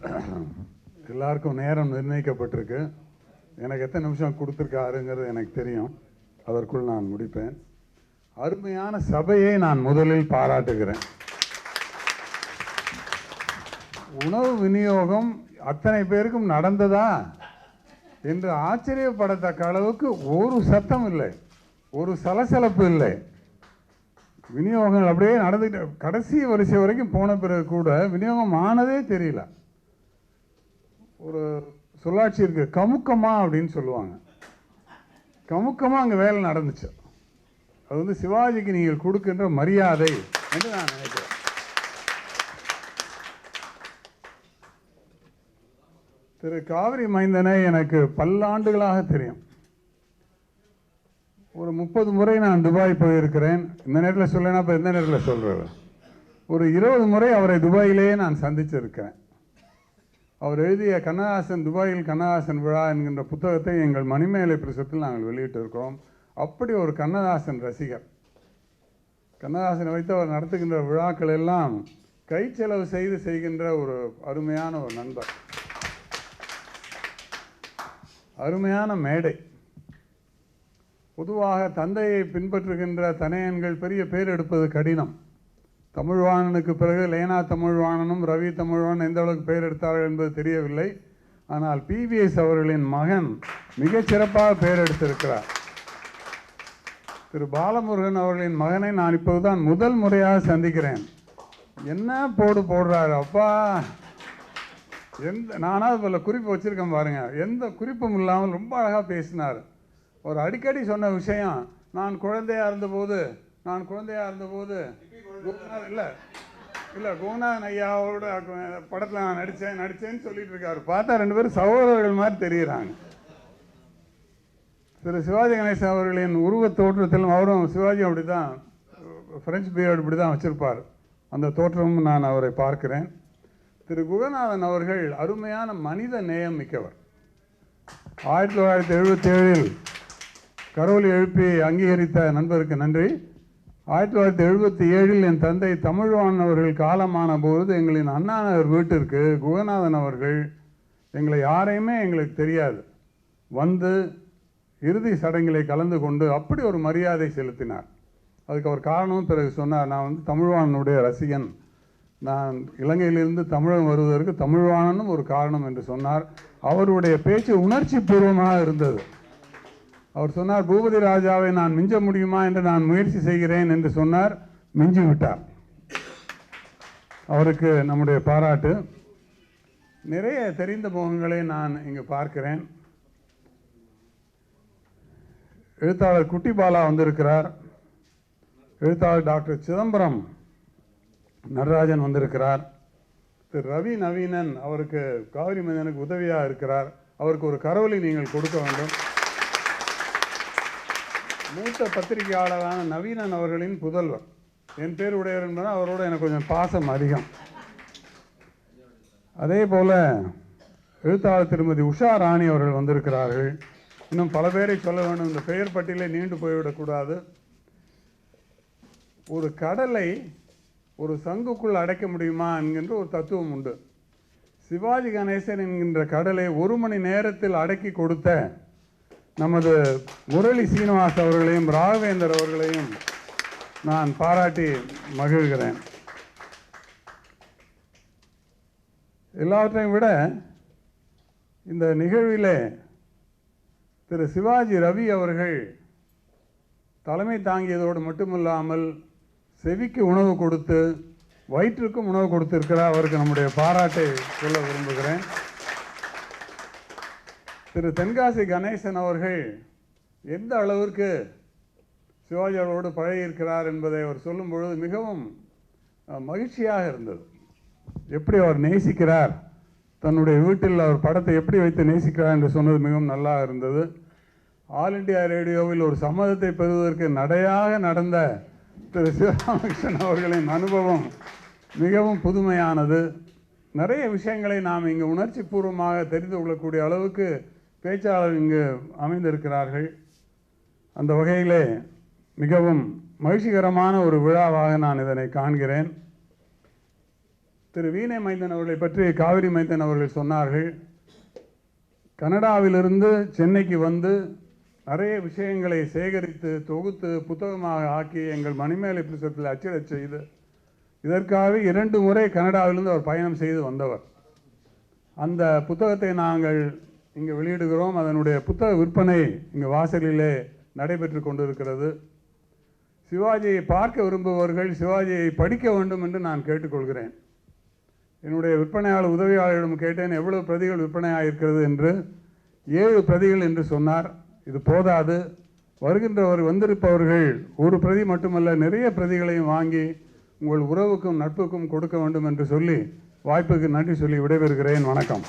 எல்லாருக்கும் நேரம் நிர்ணயிக்கப்பட்டிருக்கு. எனக்கு எத்தனை நிமிஷம் கொடுத்துருக்காருங்கிறது எனக்கு தெரியும். அதற்குள் நான் முடிப்பேன். அருமையான சபையை நான் முதலில் பாராட்டுகிறேன். உணவு விநியோகம் அத்தனை பேருக்கும் நடந்ததா? என்று ஆச்சரியப்படத்தக்க அளவுக்கு ஒரு சத்தம் இல்லை. ஒரு சலசலப்பு இல்லை. விநியோகங்கள் அப்படியே நடந்துட்டு கடைசி வரிசை வரைக்கும் போன பிறகு கூட விநியோகம் ஆனதே தெரியல. ஒரு சொல்லாட்சி இருக்கு. கமுக்கமா அப்படின்னு சொல்லுவாங்க. கமுக்கமாக அங்கே வேலை நடந்துச்சு. அது வந்து சிவாஜிக்கு நீங்கள் கொடுக்கின்ற மரியாதை என்று நான் நினைக்கிறேன். திரு காவிரி மைந்தனை எனக்கு பல்லாண்டுகளாக தெரியும். ஒரு முப்பது முறை நான் துபாய் போயிருக்கிறேன். இந்த நேரத்தில் சொல்லனா இப்போ எந்த நேரத்தில் சொல்கிறேன் ஒரு இருபது முறை அவரை துபாயிலேயே நான் சந்திச்சிருக்கிறேன். அவர் எழுதிய கண்ணதாசன் துபாயில் கண்ணதாசன் விழா என்கின்ற புத்தகத்தை எங்கள் மணிமேலை பிரசத்தில் நாங்கள் வெளியிட்டிருக்கிறோம். அப்படி ஒரு கண்ணதாசன் ரசிகர். கண்ணதாசனை வைத்து அவர் நடத்துகின்ற விழாக்கள் எல்லாம் கை செலவு செய்து செய்கின்ற ஒரு அருமையான ஒரு நண்பர். அருமையான மேடை. பொதுவாக தந்தையை பின்பற்றுகின்ற தனையன்கள் பெரிய பேர் எடுப்பது கடினம். தமிழ்வாணனுக்கு பிறகு லேனா தமிழ்வாணனும் ரவி தமிழ்வாணன் எந்த அளவுக்கு பெயர் எடுத்தார்கள் என்பது தெரியவில்லை. ஆனால் பிவிஎஸ் அவர்களின் மகன் மிகச்சிறப்பாக பெயர் எடுத்திருக்கிறார். திரு பாலமுருகன் அவர்களின் மகனை நான் இப்போதுதான் முதல் முறையாக சந்திக்கிறேன். என்ன போடு போடுறாரு அப்பா. எந்த நானாக போல குறிப்பு வச்சுருக்கேன் பாருங்கள் எந்த குறிப்பும் இல்லாமல் ரொம்ப அழகாக பேசினார். ஒரு அடிக்கடி சொன்ன விஷயம் நான் குழந்தையாக இருந்தபோது நான் குழந்தையாக இருந்தபோது கோபிநாத் இல்லை. இல்லை கோபிநாதன் ஐயாவோட படத்தில் நான் நடித்தேன் நடித்தேன்னு சொல்லிட்டு இருக்காரு. பார்த்தா ரெண்டு பேரும் சகோதரர்கள் மாதிரி தெரிகிறாங்க திரு சிவாஜி கணேசன் அவர்களின் உருவத் தோற்றத்திலும் அவரும் சிவாஜி அப்படி தான் ஃப்ரெஞ்சு பீரியட் இப்படி தான் வச்சுருப்பார். அந்த தோற்றமும் நான் அவரை பார்க்கிறேன். திரு குகநாதன் அவர்கள் அருமையான மனித நேயம் மிக்கவர். ஆயிரத்தி தொள்ளாயிரத்தி எழுபத்தி ஏழில் கரோலி எழுப்பி அங்கீகரித்த நண்பருக்கு நன்றி. ஆயிரத்தி தொள்ளாயிரத்தி எழுபத்தி ஏழில் என் தந்தை தமிழ்வாணன் அவர்கள் காலமான போது எங்களின் அண்ணாநகர் வீட்டிற்கு குகநாதன் அவர்கள் எங்களை யாரையுமே எங்களுக்கு தெரியாது. வந்து இறுதி சடங்கிலே கலந்து கொண்டு அப்படி ஒரு மரியாதை செலுத்தினார். அதுக்கு அவர் காரணம் பிறகு சொன்னார் நான் வந்து தமிழ்வாணனுடைய ரசிகன். நான் இலங்கையிலிருந்து தமிழகம் வருவதற்கு தமிழ்வாணனும் ஒரு காரணம் என்று சொன்னார். அவருடைய பேச்சு உணர்ச்சி பூர்வமாக இருந்தது. அவர் சொன்னார் பூபதி ராஜாவை நான் மிஞ்ச முடியுமா என்று நான் முயற்சி செய்கிறேன் என்று சொன்னார். மிஞ்சி விட்டார். அவருக்கு நம்முடைய பாராட்டு. நிறைய தெரிந்த முகங்களை நான் இங்கு பார்க்கிறேன். எழுத்தாளர் குட்டி பாலா வந்திருக்கிறார். எழுத்தாளர் டாக்டர் சிதம்பரம் நடராஜன் வந்திருக்கிறார். திரு ரவி நவீனன் அவருக்கு காவிரி மனிதனுக்கு உதவியாக இருக்கிறார். அவருக்கு ஒரு கரவலை நீங்கள் கொடுக்க வேண்டும். மூத்த பத்திரிகையாளரான நவீனன் அவர்களின் புதல்வர். என் பேர் உடையவர் என்பதால் அவரோட எனக்கு கொஞ்சம் பாசம் அதிகம். அதே போல எழுத்தாளர் திருமதி உஷா ராணி அவர்கள் வந்திருக்கிறார்கள். இன்னும் பல பேரை சொல்ல வேண்டும். இந்த பெயர் பட்டியலே நீண்டு போய்விடக்கூடாது ஒரு கடலை ஒரு சங்குக்குள் அடைக்க முடியுமா என்கின்ற ஒரு தத்துவம் உண்டு. சிவாஜி கணேசன் என்கின்ற கடலை ஒரு மணி நேரத்தில் அடக்கி கொடுத்த நமது முரளி சீனிவாஸ் அவர்களையும் ராகவேந்தர் அவர்களையும் நான் பாராட்டி மகிழ்கிறேன். எல்லாவற்றையும் விட இந்த நிகழ்விலே திரு சிவாஜி ரவி அவர்கள் தலைமை தாங்கியதோடு மட்டுமில்லாமல் செவிக்கு உணவு கொடுத்து வயிற்றுக்கும் உணவு கொடுத்திருக்கிறார். அவருக்கு நம்முடைய பாராட்டை சொல்ல விரும்புகிறேன். திரு தென்காசி கணேசன் அவர்கள் எந்த அளவிற்கு சிவாஜி அவர்களோடு பழகியிருக்கிறார் என்பதை அவர் சொல்லும் பொழுது மிகவும் மகிழ்ச்சியாக இருந்தது. எப்படி அவர் நேசிக்கிறார்? தன்னுடைய வீட்டில் அவர் படத்தை எப்படி வைத்து நேசிக்கிறார் என்று சொன்னது மிகவும் நல்லா இருந்தது. ஆல் இண்டியா ரேடியோவில் ஒரு சம்மதத்தை பெறுவதற்கு நடையாக நடந்த திரு சிவராமகிருஷ்ணன் அவர்களின் அனுபவம் மிகவும் புதுமையானது. நிறைய விஷயங்களை நாம் இங்கு உணர்ச்சி பூர்வமாக தெரிந்து கொள்ளக்கூடிய அளவுக்கு பேச்சாளர் இங்கு அமைந்திருக்கிறார்கள். அந்த வகையிலே மிகவும் மகிழ்ச்சிகரமான ஒரு விழாவாக நான் இதனை காண்கிறேன். திரு வீணை மைந்தன் அவர்களை பற்றி காவிரி மைந்தன் அவர்கள் சொன்னார்கள். கனடாவிலிருந்து சென்னைக்கு வந்து நிறைய விஷயங்களை சேகரித்து தொகுத்து புத்தகமாக ஆக்கி எங்கள் மணிமேலை புத்தகத்தில் அச்சிடச் செய்து இதற்காக இரண்டு முறை கனடாவிலிருந்து அவர் பயணம் செய்து வந்தவர். அந்த புத்தகத்தை நாங்கள் இங்கே வெளியிடுகிறோம் அதனுடைய புத்தக விற்பனை இங்கே வாசலிலே நடைபெற்று கொண்டிருக்கிறது. சிவாஜியை பார்க்க விரும்புபவர்கள் சிவாஜியை படிக்க வேண்டும் என்று நான் கேட்டுக்கொள்கிறேன். என்னுடைய விற்பனையாளர் உதவியாளரிடம் கேட்டேன் எவ்வளவு பிரதிகள் விற்பனை ஆகியிருக்கிறது என்று. ஏழு பிரதிகள் என்று சொன்னார். இது போதாது. வருகின்றவர் வந்திருப்பவர்கள் ஒரு பிரதி மட்டுமல்ல நிறைய பிரதிகளையும் வாங்கி உங்கள் உறவுக்கும் நட்புக்கும் கொடுக்க வேண்டும் என்று சொல்லி வாய்ப்புக்கு நன்றி சொல்லி விடைபெறுகிறேன். வணக்கம்.